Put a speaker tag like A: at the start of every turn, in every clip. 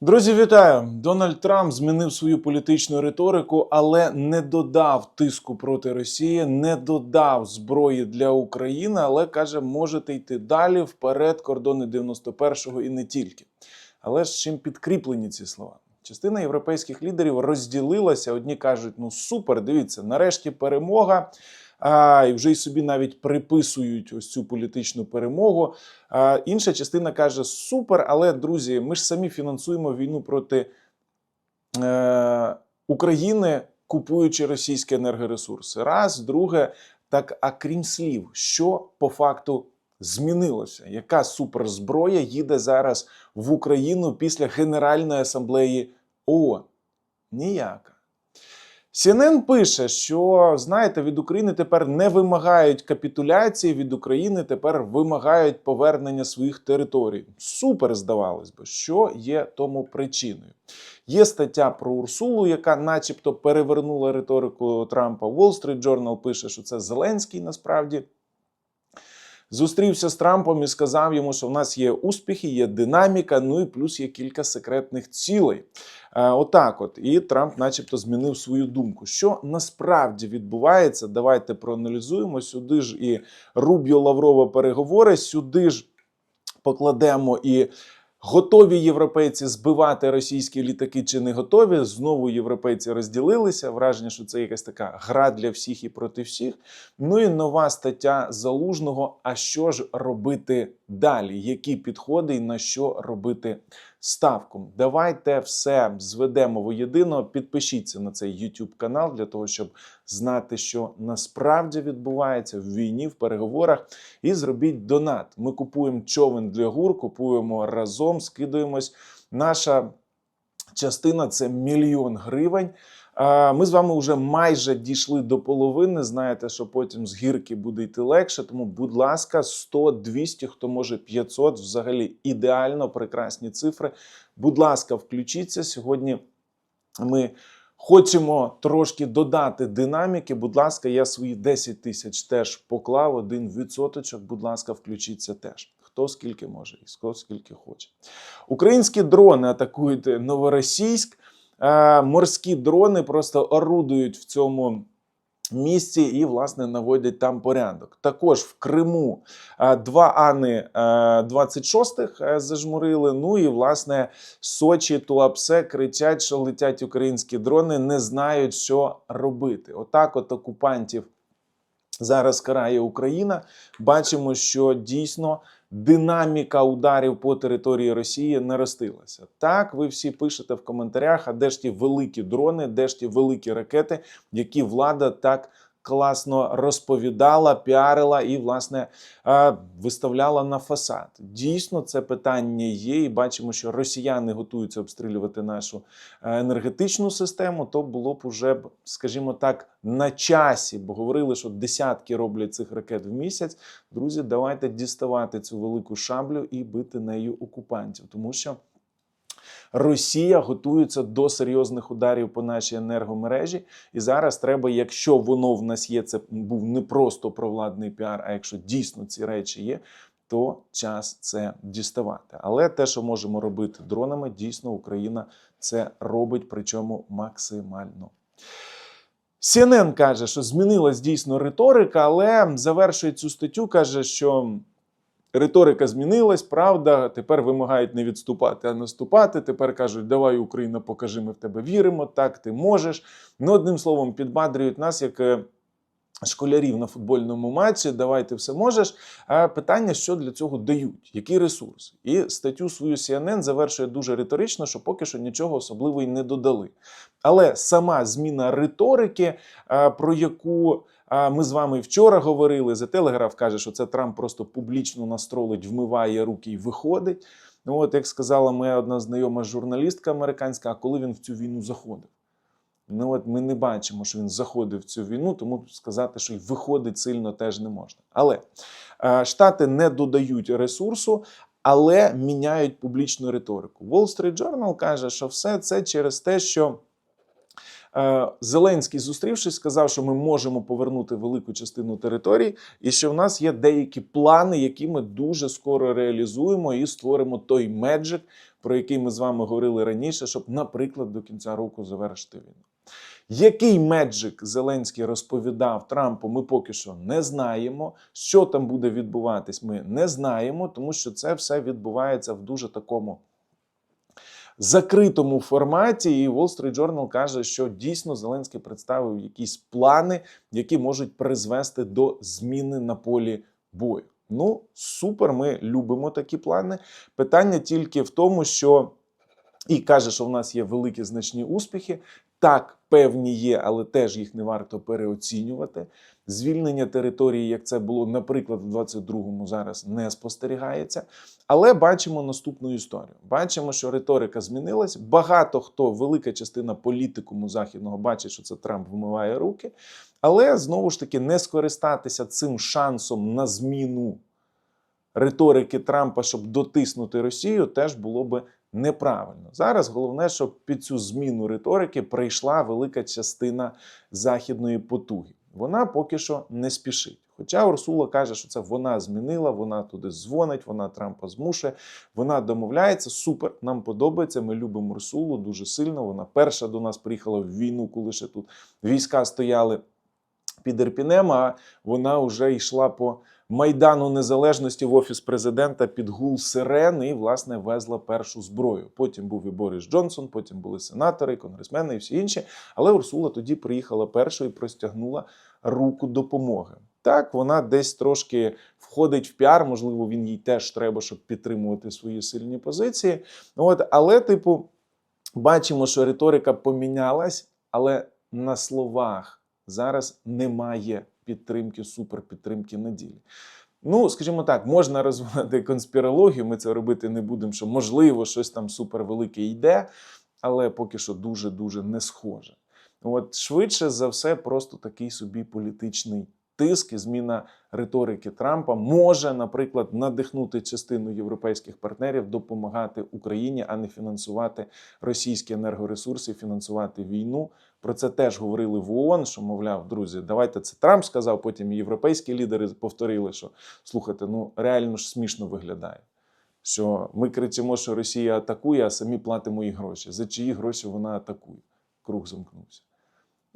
A: Друзі, вітаю! Дональд Трамп змінив свою політичну риторику, але не додав тиску проти Росії, не додав зброї для України, але каже, можете йти далі вперед, кордони 91-го і не тільки. Але ж чим підкріплені ці слова? Частина європейських лідерів розділилася. Одні кажуть: ну супер, дивіться, нарешті перемога. А, і вже й собі навіть приписують ось цю політичну перемогу. А, інша частина каже: супер, але друзі, ми ж самі фінансуємо війну проти е, України, купуючи російські енергоресурси. Раз, друге, так а крім слів, що по факту змінилося? Яка суперзброя їде зараз в Україну після Генеральної асамблеї ООН? Ніяка. CNN пише, що знаєте, від України тепер не вимагають капітуляції, від України тепер вимагають повернення своїх територій. Супер, здавалось би, що є тому причиною. Є стаття про Урсулу, яка, начебто, перевернула риторику Трампа. Wall Street Journal пише, що це Зеленський насправді. Зустрівся з Трампом і сказав йому, що в нас є успіхи, є динаміка, ну і плюс є кілька секретних цілей. Е, Отак, от і Трамп, начебто, змінив свою думку. Що насправді відбувається? Давайте проаналізуємо. Сюди ж і Руб'ю Лаврова переговори, сюди ж покладемо і. Готові європейці збивати російські літаки чи не готові? Знову європейці розділилися. Враження, що це якась така гра для всіх і проти всіх. Ну і нова стаття залужного. А що ж робити далі? Які підходи і на що робити ставку? Давайте все зведемо воєдино. Підпишіться на цей YouTube канал для того, щоб знати, що насправді відбувається в війні, в переговорах. І зробіть донат. Ми купуємо човен для гур, купуємо разом, скидуємось. Наша частина це мільйон гривень. Ми з вами вже майже дійшли до половини. Знаєте, що потім з гірки буде йти легше. Тому, будь ласка, 100, 200, хто може 500, взагалі ідеально прекрасні цифри. Будь ласка, включіться сьогодні. Ми хочемо трошки додати динаміки. Будь ласка, я свої 10 тисяч теж поклав. Один відсоточок. Будь ласка, включіться теж. Хто скільки може, і хто скільки хоче. Українські дрони атакують новоросійськ. Е, Морські дрони просто орудують в цьому місці і, власне, наводять там порядок. Також в Криму е, два Ани е, 26-х е, зажмурили. Ну і, власне, Сочі, Туапсе кричать, що летять українські дрони, не знають, що робити. Отак, от окупантів зараз карає Україна. Бачимо, що дійсно динаміка ударів по території Росії наростилася. Так, ви всі пишете в коментарях, а де ж ті великі дрони, де ж ті великі ракети, які влада так класно розповідала, піарила і, власне, е, виставляла на фасад. Дійсно, це питання є, і бачимо, що росіяни готуються обстрілювати нашу е, енергетичну систему. То було б уже, скажімо так, на часі, бо говорили, що десятки роблять цих ракет в місяць. Друзі, давайте діставати цю велику шаблю і бити нею окупантів, тому що. Росія готується до серйозних ударів по нашій енергомережі, і зараз треба, якщо воно в нас є, це був не просто провладний піар, а якщо дійсно ці речі є, то час це діставати. Але те, що можемо робити дронами, дійсно Україна це робить, причому максимально. CNN каже, що змінилась дійсно риторика, але завершує цю статтю, каже, що риторика змінилась, правда. Тепер вимагають не відступати, а наступати. Тепер кажуть, давай, Україна, покажи, ми в тебе віримо, так ти можеш. Ну, одним словом, підбадрюють нас як. е, Школярів на футбольному матчі, давай ти все можеш. А питання, що для цього дають, який ресурс? І статтю свою CNN завершує дуже риторично, що поки що нічого особливого й не додали. Але сама зміна риторики, про яку а, ми з вами вчора говорили, за Телеграф каже, що це Трамп просто публічно настролить, вмиває руки і виходить. Ну, от як сказала моя одна знайома журналістка американська, а коли він в цю війну заходив? Ну от ми не бачимо, що він заходив в цю війну, тому сказати, що й виходить сильно теж не можна. Але Штати не додають ресурсу, але міняють публічну риторику. Wall Street Journal каже, що все це через те, що. Е, Зеленський, зустрівшись, сказав, що ми можемо повернути велику частину територій, і що в нас є деякі плани, які ми дуже скоро реалізуємо і створимо той меджик, про який ми з вами говорили раніше, щоб, наприклад, до кінця року завершити війну. Який меджик Зеленський розповідав Трампу, ми поки що не знаємо. Що там буде відбуватись, ми не знаємо, тому що це все відбувається в дуже такому закритому форматі. І Wall Street Journal каже, що дійсно Зеленський представив якісь плани, які можуть призвести до зміни на полі бою. Ну, супер, ми любимо такі плани. Питання тільки в тому, що і каже, що в нас є великі значні успіхи. Так, певні є, але теж їх не варто переоцінювати. Звільнення території, як це було, наприклад, в 22-му зараз не спостерігається. Але бачимо наступну історію. Бачимо, що риторика змінилась. Багато хто, велика частина політикуму західного бачить, що це Трамп вмиває руки. Але знову ж таки не скористатися цим шансом на зміну риторики Трампа, щоб дотиснути Росію, теж було би неправильно. Зараз головне, щоб під цю зміну риторики прийшла велика частина західної потуги. Вона поки що не спішить. Хоча Урсула каже, що це вона змінила, вона туди дзвонить, вона Трампа змушує, вона домовляється. Супер, нам подобається. Ми любимо Урсулу дуже сильно. Вона перша до нас приїхала в війну, коли ще тут війська стояли під Ірпінем, а вона вже йшла по Майдану Незалежності в офіс президента під гул сирен і, власне, везла першу зброю. Потім був і Борис Джонсон, потім були сенатори, конгресмени і всі інші. Але Урсула тоді приїхала першою і простягнула руку допомоги. Так, вона десь трошки входить в піар, можливо, він їй теж треба, щоб підтримувати свої сильні позиції. От, але, типу, бачимо, що риторика помінялась, але на словах зараз немає підтримки, суперпідтримки неділі. Ну, скажімо так, можна розвивати конспірологію, ми це робити не будемо, що можливо щось там супервелике йде, але поки що дуже-дуже не схоже. От швидше за все, просто такий собі політичний тиск і зміна риторики Трампа може, наприклад, надихнути частину європейських партнерів допомагати Україні, а не фінансувати російські енергоресурси, фінансувати війну. Про це теж говорили в ООН, що мовляв, друзі, давайте це Трамп сказав. Потім європейські лідери повторили, що слухайте, ну реально ж смішно виглядає. Що ми кричимо, що Росія атакує, а самі платимо їй гроші. За чиї гроші вона атакує? Круг замкнувся.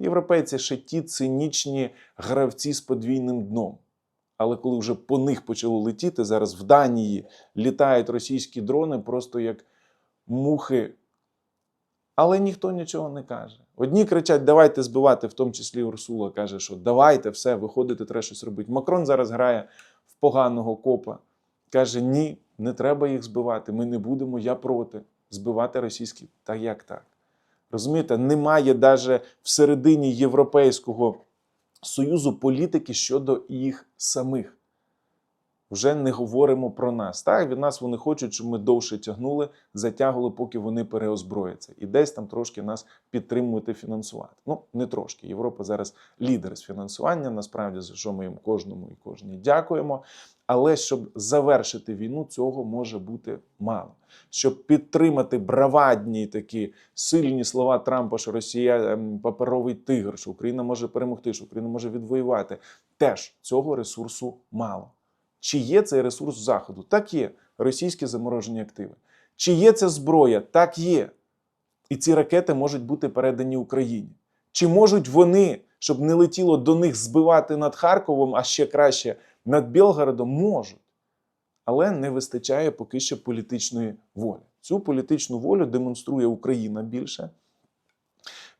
A: Європейці ще ті цинічні гравці з подвійним дном. Але коли вже по них почало летіти, зараз в Данії літають російські дрони просто як мухи. Але ніхто нічого не каже. Одні кричать, давайте збивати, в тому числі Урсула каже, що давайте все, виходити, треба щось робити. Макрон зараз грає в поганого копа. Каже: ні, не треба їх збивати. Ми не будемо, я проти збивати російські. Та як так? Розумієте, немає навіть всередині Європейського Союзу політики щодо їх самих. Вже не говоримо про нас. Так, від нас вони хочуть, щоб ми довше тягнули, затягували, поки вони переозброяться. І десь там трошки нас підтримувати фінансувати. Ну, не трошки. Європа зараз лідер з фінансування, насправді, за що ми їм кожному і кожній дякуємо. Але щоб завершити війну, цього може бути мало. Щоб підтримати бравадні такі сильні слова Трампа, що Росія ем, паперовий тигр, що Україна може перемогти, що Україна може відвоювати, теж цього ресурсу мало. Чи є цей ресурс Заходу? Так є. Російські заморожені активи. Чи є ця зброя? Так є. І ці ракети можуть бути передані Україні. Чи можуть вони, щоб не летіло до них збивати над Харковом, а ще краще над Білгородом? Можуть. Але не вистачає поки що політичної волі. Цю політичну волю демонструє Україна більше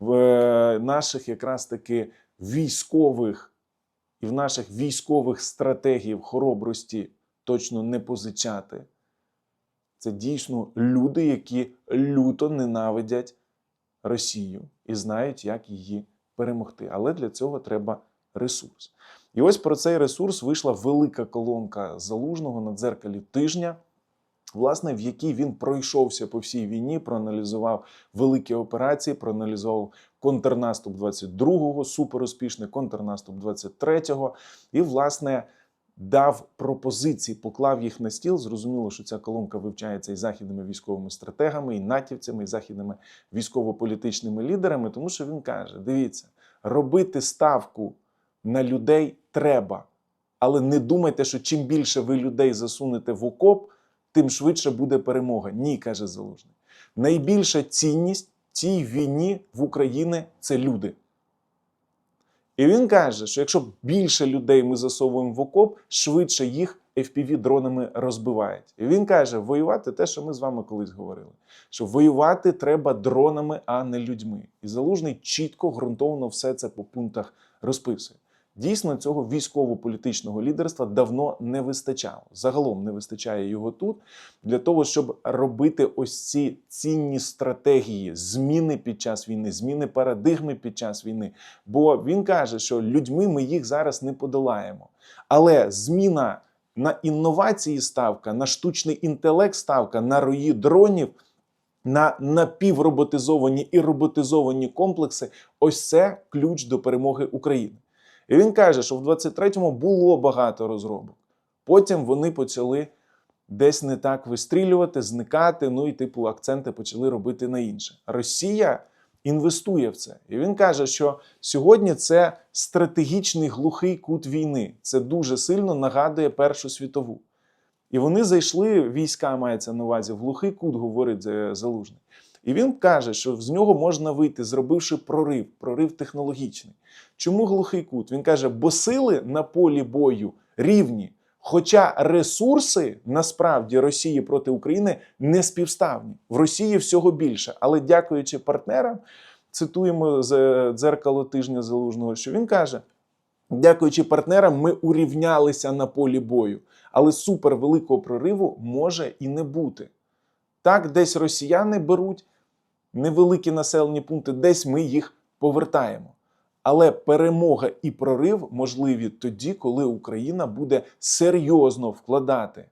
A: в е, наших якраз таки військових і в наших військових стратегіях хоробрості точно не позичати. Це дійсно люди, які люто ненавидять Росію і знають, як її перемогти. Але для цього треба ресурс. І ось про цей ресурс вийшла велика колонка залужного на дзеркалі тижня. Власне, в якій він пройшовся по всій війні, проаналізував великі операції, проаналізував контрнаступ 22-го, суперуспішний контрнаступ 23-го, і, власне, дав пропозиції, поклав їх на стіл. Зрозуміло, що ця колонка вивчається і західними військовими стратегами, і натівцями, і західними військово-політичними лідерами, тому що він каже: дивіться, робити ставку на людей треба, але не думайте, що чим більше ви людей засунете в окоп тим швидше буде перемога. Ні, каже Залужний. Найбільша цінність цій війні в Україні це люди. І він каже, що якщо більше людей ми засовуємо в окоп, швидше їх FPV-дронами розбивають. І він каже: воювати те, що ми з вами колись говорили. Що воювати треба дронами, а не людьми. І залужний чітко, ґрунтовно все це по пунктах розписує. Дійсно, цього військово-політичного лідерства давно не вистачало. Загалом не вистачає його тут для того, щоб робити ось ці цінні стратегії, зміни під час війни, зміни парадигми під час війни. Бо він каже, що людьми ми їх зараз не подолаємо. Але зміна на інновації ставка, на штучний інтелект ставка, на рої дронів. На напівроботизовані і роботизовані комплекси ось це ключ до перемоги України. І він каже, що в 23-му було багато розробок. Потім вони почали десь не так вистрілювати, зникати. Ну і типу акценти почали робити на інше. Росія інвестує в це. І він каже, що сьогодні це стратегічний глухий кут війни. Це дуже сильно нагадує Першу світову. І вони зайшли, війська мається на увазі, в глухий кут, говорить е, Залужний. І він каже, що з нього можна вийти, зробивши прорив, прорив технологічний. Чому глухий кут? Він каже, бо сили на полі бою рівні. Хоча ресурси насправді Росії проти України не співставні. В Росії всього більше. Але дякуючи партнерам, цитуємо з е, дзеркало тижня залужного, що він каже: дякуючи партнерам, ми урівнялися на полі бою. Але супервеликого прориву може і не бути. Так, десь росіяни беруть невеликі населені пункти, десь ми їх повертаємо. Але перемога і прорив можливі тоді, коли Україна буде серйозно вкладати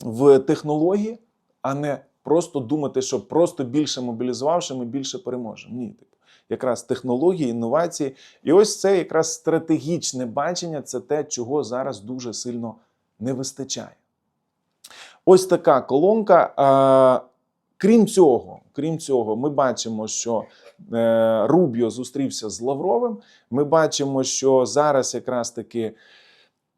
A: в технології, а не просто думати, що просто більше мобілізувавши, ми більше переможемо. Ні, типу, якраз технології, інновації. І ось це якраз стратегічне бачення це те, чого зараз дуже сильно не вистачає. Ось така колонка. Крім цього, крім цього, ми бачимо, що е, Рубіо зустрівся з Лавровим. Ми бачимо, що зараз якраз таки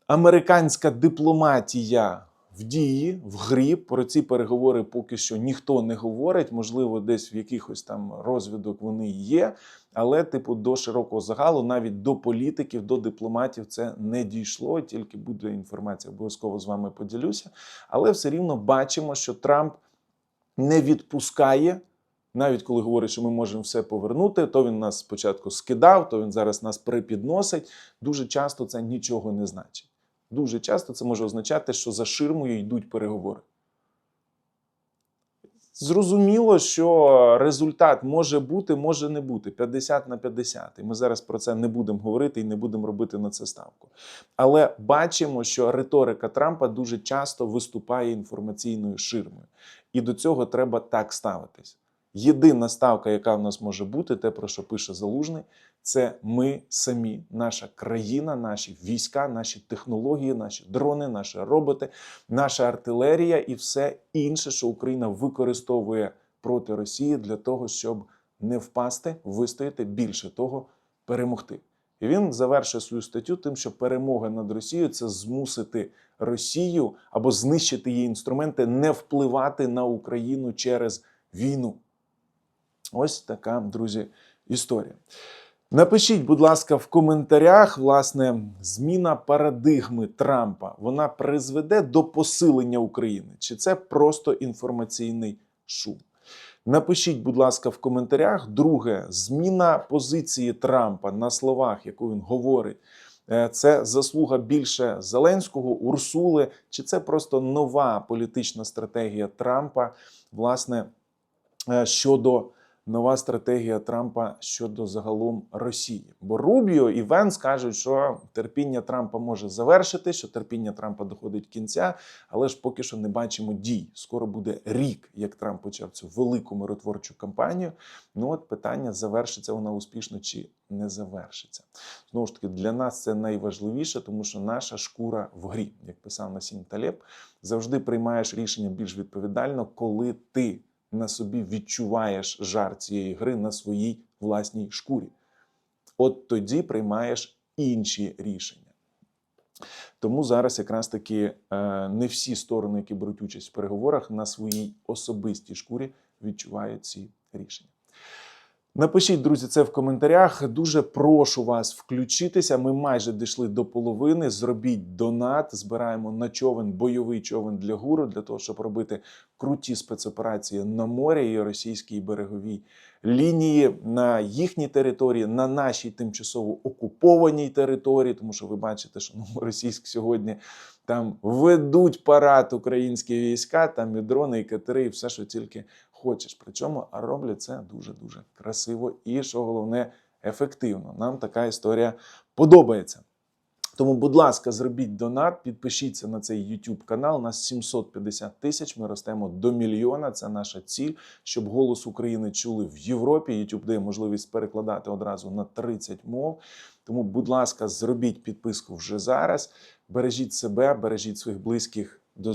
A: американська дипломатія в дії, в грі. Про ці переговори поки що ніхто не говорить. Можливо, десь в якихось там розвідок вони є. Але, типу, до широкого загалу, навіть до політиків, до дипломатів це не дійшло. Тільки буде інформація, обов'язково з вами поділюся. Але все рівно бачимо, що Трамп не відпускає. Навіть коли говорить, що ми можемо все повернути, то він нас спочатку скидав, то він зараз нас припідносить. Дуже часто це нічого не значить. Дуже часто це може означати, що за ширмою йдуть переговори. Зрозуміло, що результат може бути, може не бути 50 на 50. І ми зараз про це не будемо говорити і не будемо робити на це ставку. Але бачимо, що риторика Трампа дуже часто виступає інформаційною ширмою. І до цього треба так ставитись. Єдина ставка, яка в нас може бути, те, про що пише Залужний, це ми самі, наша країна, наші війська, наші технології, наші дрони, наші роботи, наша артилерія і все інше, що Україна використовує проти Росії для того, щоб не впасти, вистояти більше того, перемогти. І він завершує свою статтю тим, що перемога над Росією це змусити Росію або знищити її інструменти, не впливати на Україну через війну. Ось така, друзі, історія. Напишіть, будь ласка, в коментарях, власне, зміна парадигми Трампа вона призведе до посилення України? Чи це просто інформаційний шум? Напишіть, будь ласка, в коментарях. Друге, зміна позиції Трампа на словах, яку він говорить, е, це заслуга більше Зеленського, Урсули, чи це просто нова політична стратегія Трампа, власне, е, щодо нова стратегія Трампа щодо загалом Росії. Бо Рубіо і Венс кажуть, що терпіння Трампа може завершити, що терпіння Трампа доходить кінця, але ж поки що не бачимо дій. Скоро буде рік, як Трамп почав цю велику миротворчу кампанію. Ну от питання завершиться вона успішно чи не завершиться. Знову ж таки, для нас це найважливіше, тому що наша шкура в грі, як писав Насім Талєб, завжди приймаєш рішення більш відповідально, коли ти на собі відчуваєш жар цієї гри на своїй власній шкурі. От тоді приймаєш інші рішення. Тому зараз якраз таки е, не всі сторони, які беруть участь в переговорах, на своїй особистій шкурі відчувають ці рішення. Напишіть, друзі, це в коментарях. Дуже прошу вас включитися. Ми майже дійшли до половини. Зробіть донат. Збираємо на човен, бойовий човен для гуру, для того, щоб робити круті спецоперації на морі і російській береговій лінії на їхній території, на нашій тимчасово окупованій території, тому що ви бачите, що Новоросійськ сьогодні там ведуть парад українські війська, там і дрони, і катери, і все, що тільки хочеш. Причому роблять це дуже дуже красиво і, що головне, ефективно. Нам така історія подобається. Тому, будь ласка, зробіть донат, підпишіться на цей YouTube канал. Нас 750 тисяч. Ми ростемо до мільйона. Це наша ціль, щоб голос України чули в Європі. YouTube дає можливість перекладати одразу на 30 мов. Тому, будь ласка, зробіть підписку вже зараз. Бережіть себе, бережіть своїх близьких. До